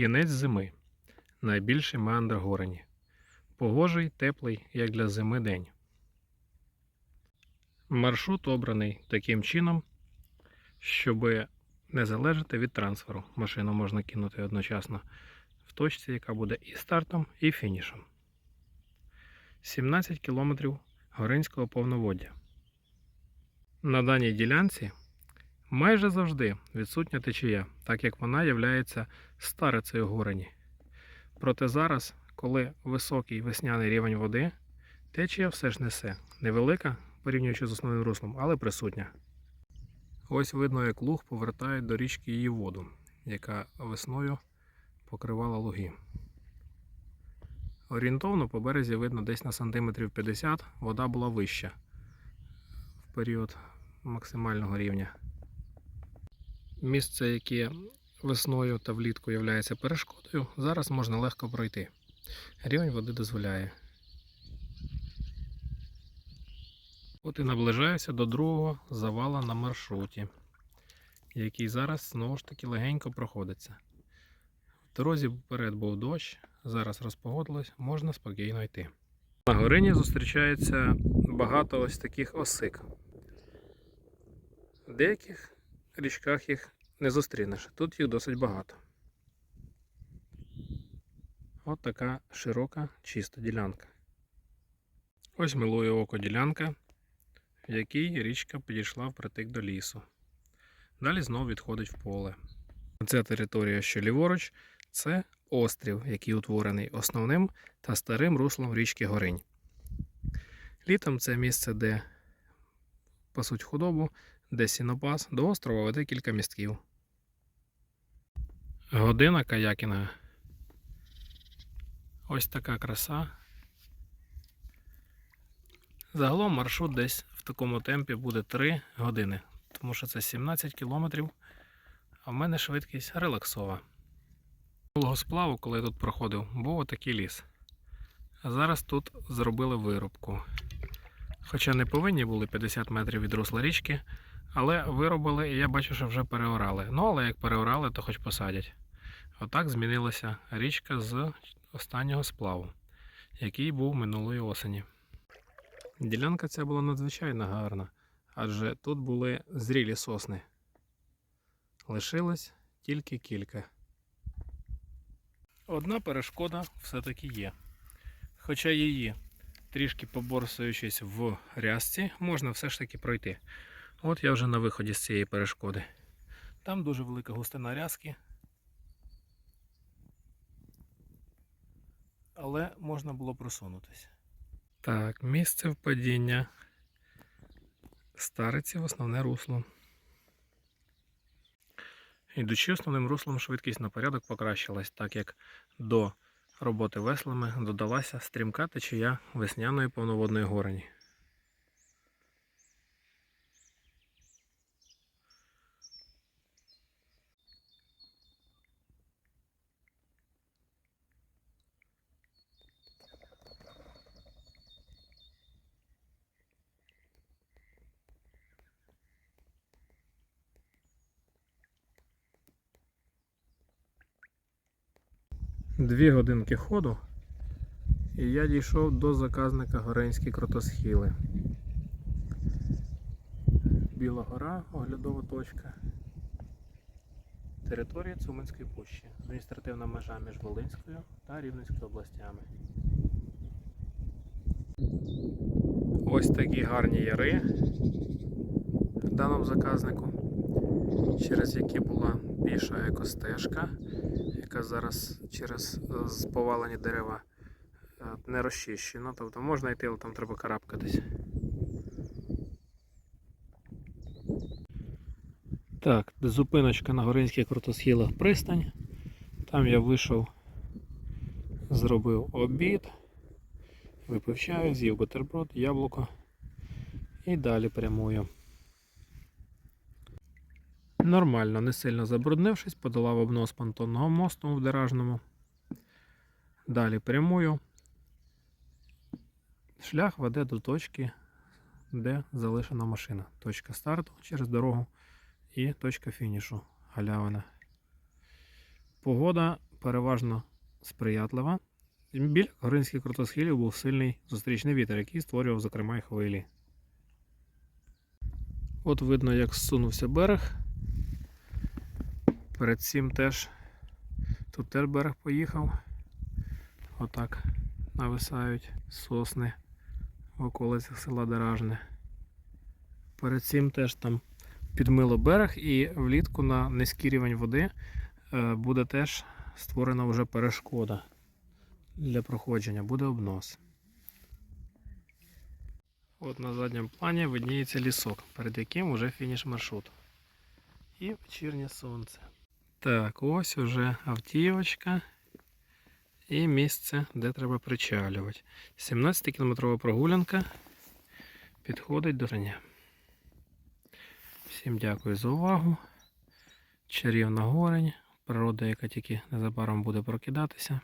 Кінець зими. Найбільший меандр Горені. Погожий, теплий, як для зими день. Маршрут обраний таким чином, щоб не залежати від трансферу. Машину можна кинути одночасно в точці, яка буде і стартом, і фінішем. 17 км Горинського повноводдя. На даній ділянці майже завжди відсутня течія, так як вона є старицею горені. Проте зараз, коли високий весняний рівень води, течія все ж несе. Невелика, порівнюючи з основним руслом, але присутня. Ось видно, як луг повертає до річки її воду, яка весною покривала луги. Орієнтовно по березі видно десь на сантиметрів 50 вода була вища в період максимального рівня. Місце, яке весною та влітку є перешкодою, зараз можна легко пройти. Рівень води дозволяє. От і наближаюся до другого завала на маршруті, який зараз знову ж таки легенько проходиться. В дорозі вперед був дощ, зараз розпогодилось, можна спокійно йти. На горині зустрічається багато ось таких осик. Деяких річках їх не зустрінеш. Тут їх досить багато. От така широка, чиста ділянка. Ось милує око ділянка, в якій річка підійшла впритик до лісу. Далі знову відходить в поле. Ця територія, що ліворуч, це острів, який утворений основним та старим руслом річки Горинь. Літом це місце, де пасуть худобу, де сінопас, до острова веде кілька містків. Година каякінга. Ось така краса. Загалом маршрут десь в такому темпі буде 3 години, тому що це 17 кілометрів, а в мене швидкість релаксова. Минулого сплаву, коли я тут проходив, був отакий ліс. А зараз тут зробили вирубку. Хоча не повинні були 50 метрів від русла річки, але виробили і я бачу, що вже переорали. Ну, але як переорали, то хоч посадять. Отак змінилася річка з останнього сплаву, який був минулої осені. Ділянка ця була надзвичайно гарна, адже тут були зрілі сосни. Лишилось тільки кілька. Одна перешкода все-таки є. Хоча її, трішки поборсуючись в рязці, можна все ж таки пройти. От я вже на виході з цієї перешкоди. Там дуже велика густина рязки. Але можна було просунутися. Так, місце впадіння стариці в основне русло. Ідучи основним руслом, швидкість на порядок покращилась, так як до роботи веслами додалася стрімка течія весняної повноводної горені. Дві годинки ходу, і я дійшов до заказника Горенські крутосхили. Біла гора, оглядова точка. Територія Цуманської пущі. Адміністративна межа між Волинською та Рівненською областями. Ось такі гарні яри в даному заказнику, через які була піша екостежка яка зараз через е, повалені дерева е, не розчищена. Тобто можна йти, але там треба карабкатись. Так, зупиночка на Горинських крутосхилах пристань. Там я вийшов, зробив обід, випив чаю, з'їв бутерброд, яблуко і далі прямую. Нормально, не сильно забруднившись, подолав обнос понтонного мосту в Деражному. Далі прямую. Шлях веде до точки, де залишена машина. Точка старту через дорогу і точка фінішу галявина. Погода переважно сприятлива. Біля Горинських крутосхилів був сильний зустрічний вітер, який створював, зокрема, й хвилі. От видно, як зсунувся берег. Перед цим теж тут теж берег поїхав. Отак нависають сосни в околицях села Деражне. Перед цим теж там підмило берег, і влітку на низький рівень води е, буде теж створена вже перешкода для проходження, буде обнос. От на задньому плані видніється лісок, перед яким вже фініш маршруту. І вечірнє сонце. Так, ось уже автівочка і місце, де треба причалювати. 17-кілометрова прогулянка підходить до рання. Всім дякую за увагу. Чарівна горень, природа, яка тільки незабаром буде прокидатися.